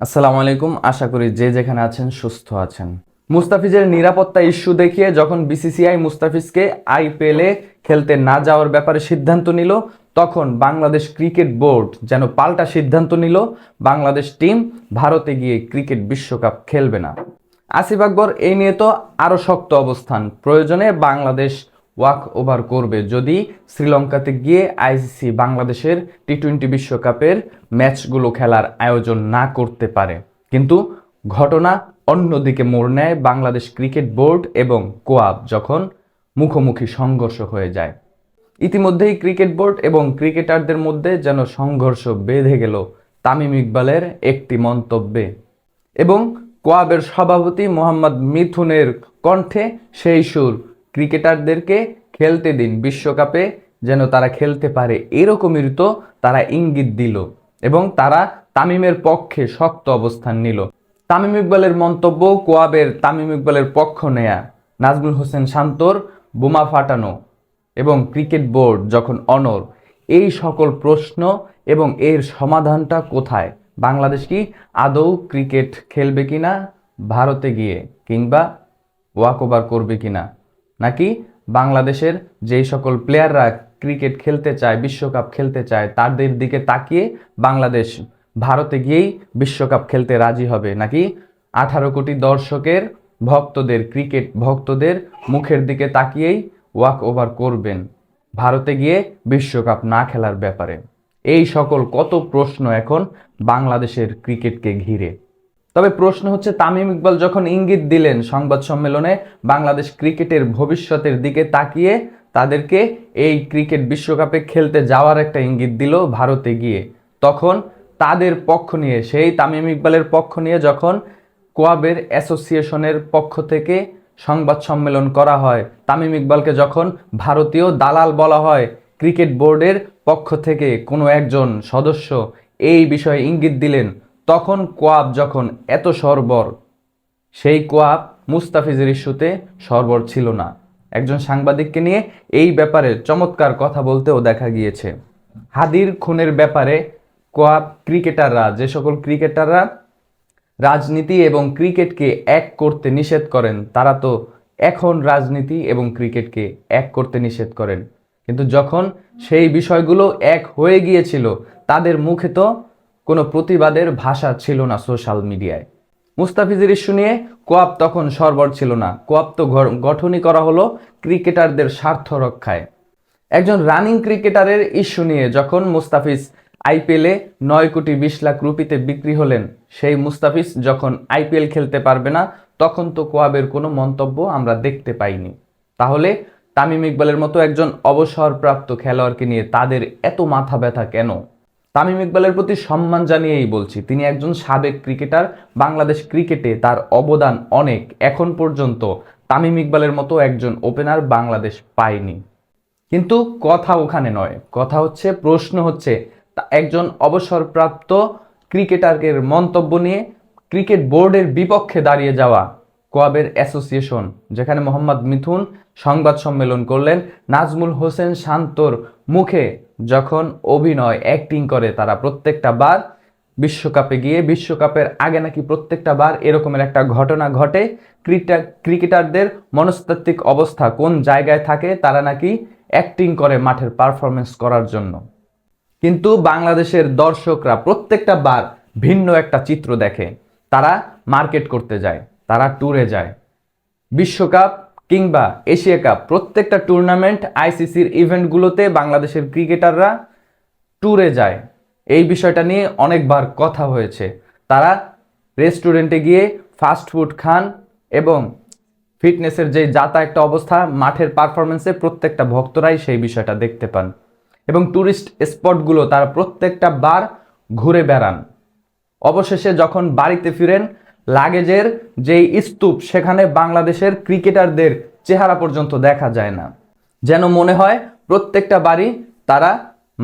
আসসালামু আলাইকুম। আশা করি যে যেখানে আছেন সুস্থ আছেন। মুস্তাফিজের নিরাপত্তা ইস্যু দেখিয়ে যখন বিসিসিআই মুস্তাফিজকে আইপিএলে খেলতে না যাওয়ার ব্যাপারে সিদ্ধান্ত নিল, তখন বাংলাদেশ ক্রিকেট বোর্ড যেন পাল্টা সিদ্ধান্ত নিল, বাংলাদেশ টিম ভারতে গিয়ে ক্রিকেট বিশ্বকাপ খেলবে না। আসিফ আকবর, এই নিয়ে তো আরও শক্ত অবস্থান। প্রয়োজনে বাংলাদেশ ওয়াক ওভার করবে যদি শ্রীলঙ্কাতে গিয়ে আইসিসি বাংলাদেশের টি টোয়েন্টি বিশ্বকাপের ম্যাচগুলো খেলার আয়োজন না করতে পারে। কিন্তু ঘটনা অন্যদিকে মোড় নেয় বাংলাদেশ ক্রিকেট বোর্ড এবং কোয়াব যখন মুখোমুখি সংঘর্ষ হয়ে যায়। ইতিমধ্যেই ক্রিকেট বোর্ড এবং ক্রিকেটারদের মধ্যে যেন সংঘর্ষ বেঁধে গেল তামিম ইকবালের একটি মন্তব্যে। এবং কোয়াবের সভাপতি মোহাম্মদ মিথুনের কণ্ঠে সেই সুর ক্রিকেটারদেরকে খেলতে দিন বিশ্বকাপে যেন তারা খেলতে পারে। এরকমই তো তারা ইঙ্গিত দিল এবং তারা তামিমের পক্ষে শক্ত অবস্থান নিল। তামিম ইকবালের মন্তব্য কোয়াবের তামিম ইকবালের পক্ষ নেয়া। নাজমুল হোসেন শান্তর বোমা ফাটানো এবং ক্রিকেট বোর্ড যখন অনর এই সকল প্রশ্ন এবং এর সমাধানটা কোথায়? বাংলাদেশ কি আদৌ ক্রিকেট খেলবে কিনা? ভারতে গিয়ে কিংবা ওয়াক ওভার করবে কিনা? নাকি বাংলাদেশের যেই সকল প্লেয়াররা ক্রিকেট খেলতে চায়, বিশ্বকাপ খেলতে চায়, তাদের দিকে তাকিয়ে বাংলাদেশ ভারতে গিয়েই বিশ্বকাপ খেলতে রাজি হবে নাকি আঠারো কোটি দর্শকের ভক্তদের ক্রিকেট ভক্তদের মুখের দিকে তাকিয়েই ওয়াক ওভার করবেন ভারতে গিয়ে বিশ্বকাপ না খেলার ব্যাপারে? এই সকল কত প্রশ্ন এখন বাংলাদেশের ক্রিকেটকে ঘিরে। তবে প্রশ্ন হচ্ছে, তামিম ইকবাল যখন ইঙ্গিত দিলেন সংবাদ সম্মেলনে, বাংলাদেশ ক্রিকেটের ভবিষ্যতের দিকে তাকিয়ে তাদেরকে এই ক্রিকেট বিশ্বকাপে খেলতে যাওয়ার একটা ইঙ্গিত দিল ভারতে গিয়ে তখন তাদের পক্ষ নিয়ে, সেই তামিম ইকবালের পক্ষ নিয়ে যখন কোয়াবের অ্যাসোসিয়েশনের পক্ষ থেকে সংবাদ সম্মেলন করা হয়, তামিম ইকবালকে যখন ভারতীয় দালাল বলা হয়, ক্রিকেট বোর্ডের পক্ষ থেকে কোনো একজন সদস্য এই বিষয়ে ইঙ্গিত দিলেন তখন কোয়াব যখন এত সরবর, সেই কোয়াব মুস্তাফিজের ইস্যুতে সরবর ছিল না। একজন সাংবাদিককে নিয়ে এই ব্যাপারে চমৎকার কথা বলতেও দেখা গিয়েছে। হাদির খুনের ব্যাপারে কোয়াব ক্রিকেটাররা, যে সকল ক্রিকেটাররা রাজনীতি এবং ক্রিকেটকে এক করতে নিষেধ করেন, তারা তো এখন রাজনীতি এবং ক্রিকেটকে এক করতে নিষেধ করেন। কিন্তু যখন সেই বিষয়গুলো এক হয়ে গিয়েছিল, তাদের মুখে তো কোনো প্রতিবাদের ভাষা ছিল না সোশ্যাল মিডিয়ায়। মুস্তাফিজের ইস্যু নিয়ে কোয়াব তখন সরবর ছিল না। কোয়াব তো গঠনই করা হলো ক্রিকেটারদের স্বার্থ রক্ষায়। একজন রানিং ক্রিকেটারের ইস্যু নিয়ে যখন মুস্তাফিজ আইপিএলে নয় কোটি বিশ লাখ রুপিতে বিক্রি হলেন, সেই মুস্তাফিজ যখন আইপিএল খেলতে পারবে না, তখন তো কোয়াবের কোনো মন্তব্য আমরা দেখতে পাইনি। তাহলে তামিম ইকবালের মতো একজন অবসরপ্রাপ্ত খেলোয়াড়কে নিয়ে তাদের এত মাথা ব্যথা কেন? তামিম ইকবালের প্রতি সম্মান জানিয়েই বলছি, তিনি একজন সাবেক ক্রিকেটার, বাংলাদেশ ক্রিকেটে তার অবদান অনেক, এখন পর্যন্ত তামিম ইকবালের মতো একজন ওপেনার বাংলাদেশ পায়নি। কিন্তু কথা ওখানে নয়, কথা হচ্ছে, প্রশ্ন হচ্ছে একজন অবসরপ্রাপ্ত ক্রিকেটারের মন্তব্য নিয়ে ক্রিকেট বোর্ডের বিপক্ষে দাঁড়িয়ে যাওয়া কোয়াবের অ্যাসোসিয়েশন, যেখানে মোহাম্মদ মিথুন সংবাদ সম্মেলন করলেন। নাজমুল হোসেন শান্তর মুখে যখন অভিনয় অ্যাক্টিং করে তারা প্রত্যেকটা বার বিশ্বকাপে গিয়ে, বিশ্বকাপের আগে নাকি প্রত্যেকটা বার এরকমের একটা ঘটনা ঘটে। ক্রিকেটার ক্রিকেটারদের মনস্তাত্ত্বিক অবস্থা কোন জায়গায় থাকে তারা নাকি অ্যাক্টিং করে মাঠের পারফরমেন্স করার জন্য। কিন্তু বাংলাদেশের দর্শকরা প্রত্যেকটা বার ভিন্ন একটা চিত্র দেখে। তারা মার্কেট করতে যায়। তারা ট্যুরে যায়। বিশ্বকাপ কিংবা এশিয়া কাপ, প্রত্যেকটা টুর্নামেন্ট আইসিসির ইভেন্টগুলোতে বাংলাদেশের ক্রিকেটাররা ট্যুরে যায়। এই বিষয়টা নিয়ে অনেকবার কথা হয়েছে। তারা রেস্টুরেন্টে গিয়ে ফাস্ট ফুড খান এবং ফিটনেসের যে যাতা একটা অবস্থা, মাঠের পারফরমেন্সে প্রত্যেকটা ভক্তরাই সেই বিষয়টা দেখতে পান। এবং ট্যুরিস্ট স্পটগুলো তারা প্রত্যেকটা বার ঘুরে বেড়ান। অবশেষে যখন বাড়িতে ফিরেন লাগেজের যেই স্তূপ, সেখানে বাংলাদেশের ক্রিকেটারদের চেহারা পর্যন্ত দেখা যায় না। যেন মনে হয় প্রত্যেকটা বাড়ি তারা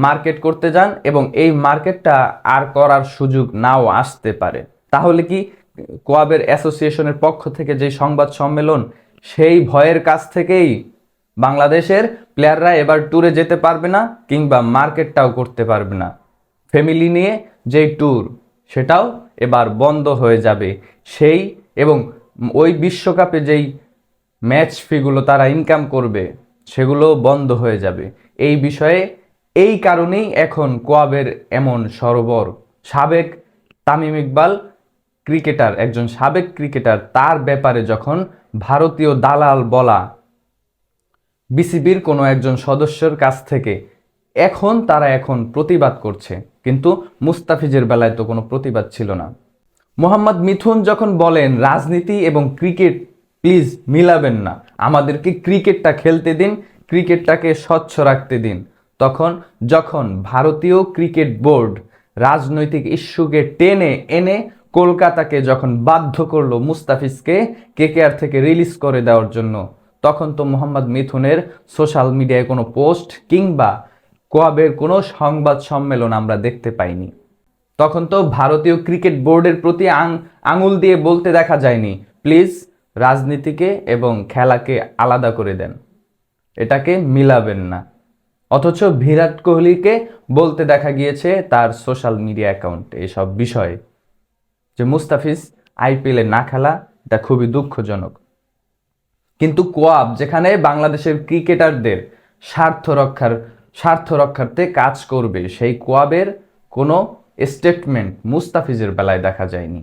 মার্কেট করতে যান এবং এই মার্কেটটা আর করার সুযোগ নাও আসতে পারে। তাহলে কি কোয়াবের অ্যাসোসিয়েশনের পক্ষ থেকে যে সংবাদ সম্মেলন, সেই ভয়ের কাছ থেকেই বাংলাদেশের প্লেয়াররা এবার ট্যুরে যেতে পারবে না কিংবা মার্কেটটাও করতে পারবে না। ফ্যামিলি নিয়ে যেই ট্যুর। সেটাও এবার বন্ধ হয়ে যাবে। সেই এবং ওই বিশ্বকাপে যেই ম্যাচ ফিগুলো তারা ইনকাম করবে সেগুলো বন্ধ হয়ে যাবে। এই বিষয়ে, এই কারণেই এখন কোয়াবের এমন সরবর। সাবেক তামিম ইকবাল ক্রিকেটার, একজন সাবেক ক্রিকেটার, তার ব্যাপারে যখন ভারতীয় দালাল বলা, বিসিবির কোনো একজন সদস্যর কাছ থেকে, এখন তারা এখন প্রতিবাদ করছে। কিন্তু মুস্তাফিজের বেলায় তো কোনো প্রতিবাদ ছিল না। মোহাম্মদ মিথুন যখন বলেন, রাজনীতি এবং ক্রিকেট, প্লিজ মিলাবেন না। আমাদেরকে ক্রিকেটটা খেলতে দিন, ক্রিকেটটাকে স্বচ্ছ রাখতে দিন। তখন যখন ভারতীয় ক্রিকেট বোর্ড রাজনৈতিক ইস্যুকে টেনে এনে কলকাতাকে যখন বাধ্য করল মুস্তাফিজকে কেকেআর থেকে রিলিজ করে দেওয়ার জন্য, তখন তো মোহাম্মদ মিথুনের সোশ্যাল মিডিয়ায় কোনো পোস্ট কিংবা কোয়াবের কোনো সংবাদ সম্মেলন আমরা দেখতে পাইনি। তখন তো ভারতীয় ক্রিকেট বোর্ডের প্রতি আঙুল দিয়ে বলতে দেখা যায়নি, প্লিজ রাজনীতিকে এবং খেলাকে আলাদা করে দেন। এটাকে মিলাবেন না। অথচ বিরাট কোহলিকে বলতে দেখা গিয়েছে তার সোশ্যাল মিডিয়া অ্যাকাউন্টে এসব বিষয়ে যে, মুস্তাফিজ, আইপিএলে না খেলা, এটা খুবই দুঃখজনক। কিন্তু কোয়াব, যেখানে বাংলাদেশের ক্রিকেটারদের স্বার্থ রক্ষার স্বার্থ রক্ষার্থে কাজ করবে। সেই কোয়াবের কোনো স্টেটমেন্ট মুস্তাফিজের বেলায় দেখা যায়নি।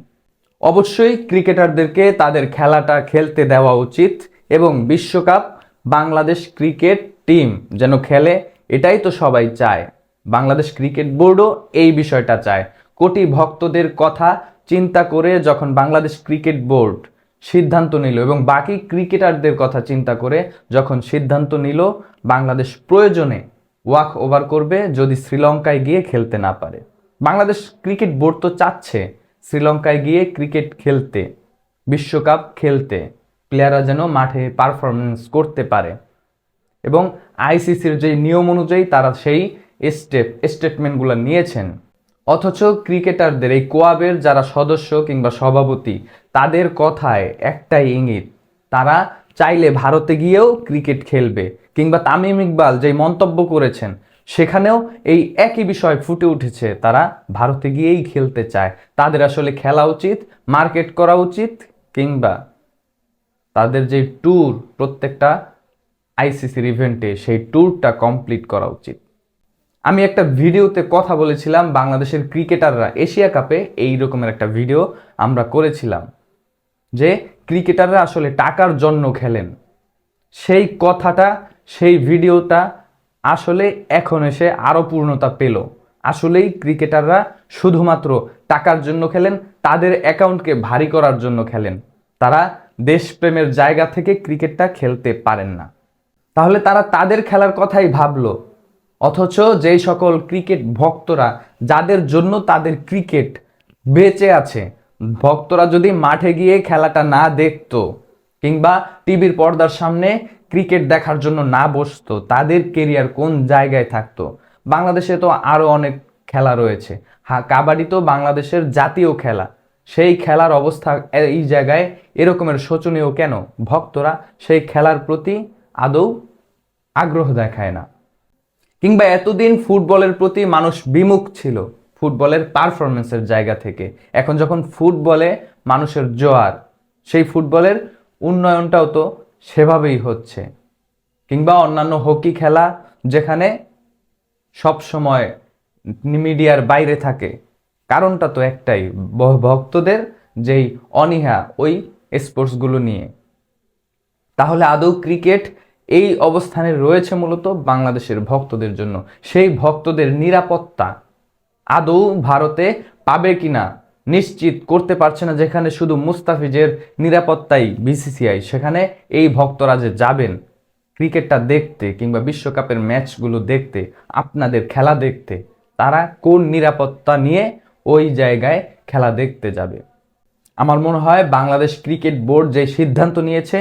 অবশ্যই ক্রিকেটারদেরকে তাদের খেলাটা খেলতে দেওয়া উচিত এবং বিশ্বকাপ, বাংলাদেশ ক্রিকেট টিম যেন খেলে, এটাই তো সবাই চায়। বাংলাদেশ ক্রিকেট বোর্ডও এই বিষয়টা চায়। কোটি ভক্তদের কথা চিন্তা করে যখন বাংলাদেশ ক্রিকেট বোর্ড সিদ্ধান্ত নিল এবং বাকি ক্রিকেটারদের কথা চিন্তা করে যখন সিদ্ধান্ত নিল, বাংলাদেশ প্রয়োজনে ওয়াক ওভার করবে যদি শ্রীলঙ্কায় গিয়ে খেলতে না পারে। বাংলাদেশ ক্রিকেট বোর্ড তো চাচ্ছে শ্রীলঙ্কায় গিয়ে ক্রিকেট খেলতে, বিশ্বকাপ খেলতে, প্লেয়াররা যেন মাঠে পারফরমেন্স করতে পারে। এবং আইসিসির যে নিয়ম অনুযায়ী তারা সেই স্টেপ স্টেটমেন্টগুলো নিয়েছেন। অথচ ক্রিকেটারদের, এই কোয়াবের যারা সদস্য কিংবা সভাপতি, তাদের কথায় একটাই ইঙ্গিত, তারা চাইলে ভারতে গিয়েও ক্রিকেট খেলবে। কিংবা তামিম ইকবাল যেই মন্তব্য করেছেন, সেখানেও এই একই বিষয় ফুটে উঠেছে। তারা ভারতে গিয়েই খেলতে চায়। তাদের আসলে খেলা উচিত, মার্কেট করা উচিত, কিংবা তাদের যে ট্যুর প্রত্যেকটা আইসিসির ইভেন্টে সেই ট্যুরটা কমপ্লিট করা উচিত। আমি একটা ভিডিওতে কথা বলেছিলাম, বাংলাদেশের ক্রিকেটাররা এশিয়া কাপে এই রকমের একটা ভিডিও আমরা করেছিলাম, যে ক্রিকেটাররা আসলে টাকার জন্য খেলেন। সেই কথাটা সেই ভিডিওটা আসলে এখন এসে আরও পূর্ণতা পেল। আসলেই ক্রিকেটাররা শুধুমাত্র টাকার জন্য খেলেন, তাদের অ্যাকাউন্টকে ভারী করার জন্য খেলেন। তারা দেশপ্রেমের জায়গা থেকে ক্রিকেটটা খেলতে পারেন না। তাহলে তারা তাদের খেলার কথাই ভাবলো। অথচ যেই সকল ক্রিকেট ভক্তরা, যাদের জন্য তাদের ক্রিকেট বেঁচে আছে, ভক্তরা যদি মাঠে গিয়ে খেলাটা না দেখতো, কিংবা টিভির পর্দার সামনে ক্রিকেট দেখার জন্য না বসতো, তাদের কেরিয়ার কোন জায়গায় থাকতো? বাংলাদেশে তো আরও অনেক খেলা রয়েছে। হ্যাঁ কাবাডি তো বাংলাদেশের জাতীয় খেলা। সেই খেলার অবস্থা এই জায়গায় এরকমের শোচনীয় কেন? ভক্তরা সেই খেলার প্রতি আদৌ আগ্রহ দেখায় না। কিংবা এতদিন ফুটবলের প্রতি মানুষ বিমুখ ছিল, ফুটবলের পারফরমেন্সের জায়গা থেকে। এখন যখন ফুটবলে মানুষের জোয়ার, সেই ফুটবলের উন্নয়নটাও তো সেভাবেই হচ্ছে। কিংবা অন্যান্য হকি খেলা যেখানে সব সময় মিডিয়ার বাইরে থাকে। কারণটা তো একটাই ভক্তদের যেই অনীহা ওই স্পোর্টসগুলো নিয়ে। তাহলে আদৌ ক্রিকেট এই অবস্থানে রয়েছে মূলত বাংলাদেশের ভক্তদের জন্য? সেই ভক্তদের নিরাপত্তা আদৌ ভারতে পাবে কিনা? নিশ্চিত করতে পারছে না, যেখানে শুধু মুস্তাফিজের নিরাপত্তাই বিসিসিআই সেখানে এই ভক্তরা যে যাবেন ক্রিকেটটা দেখতে কিংবা বিশ্বকাপের ম্যাচগুলো দেখতে, আপনাদের খেলা দেখতে, তারা কোন নিরাপত্তা নিয়ে ওই জায়গায় খেলা দেখতে যাবে? আমার মনে হয় বাংলাদেশ ক্রিকেট বোর্ড যে সিদ্ধান্ত নিয়েছে,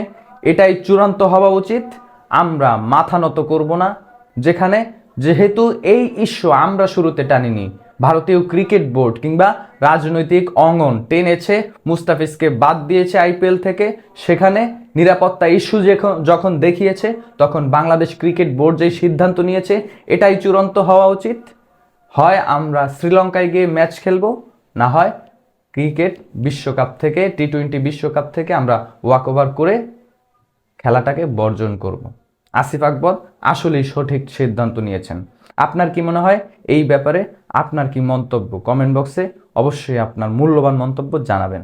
এটাই চূড়ান্ত হওয়া উচিত। আমরা মাথা নত করব না, যেখানে যেহেতু এই ইস্যু আমরা শুরুতে টানিনি ভারতীয় ক্রিকেট বোর্ড কিংবা রাজনৈতিক অঙ্গন টেনেছে, মুস্তাফিজকে বাদ দিয়েছে আইপিএল থেকে। সেখানে নিরাপত্তা ইস্যু যখন দেখিয়েছে, তখন বাংলাদেশ ক্রিকেট বোর্ড যেই সিদ্ধান্ত নিয়েছে, এটাই চূড়ান্ত হওয়া উচিত। হয় আমরা শ্রীলঙ্কায় গিয়ে ম্যাচ খেলব, না হয় ক্রিকেট বিশ্বকাপ থেকে টি টোয়েন্টি বিশ্বকাপ থেকে আমরা ওয়াক ওভার করে খেলাটাকে বর্জন করব। আসিফ আকবর আসলেই সঠিক সিদ্ধান্ত নিয়েছেন। আপনার কি মনে হয় এই ব্যাপারে? আপনার কি মন্তব্য? কমেন্ট বক্সে অবশ্যই আপনার মূল্যবান মন্তব্য জানাবেন।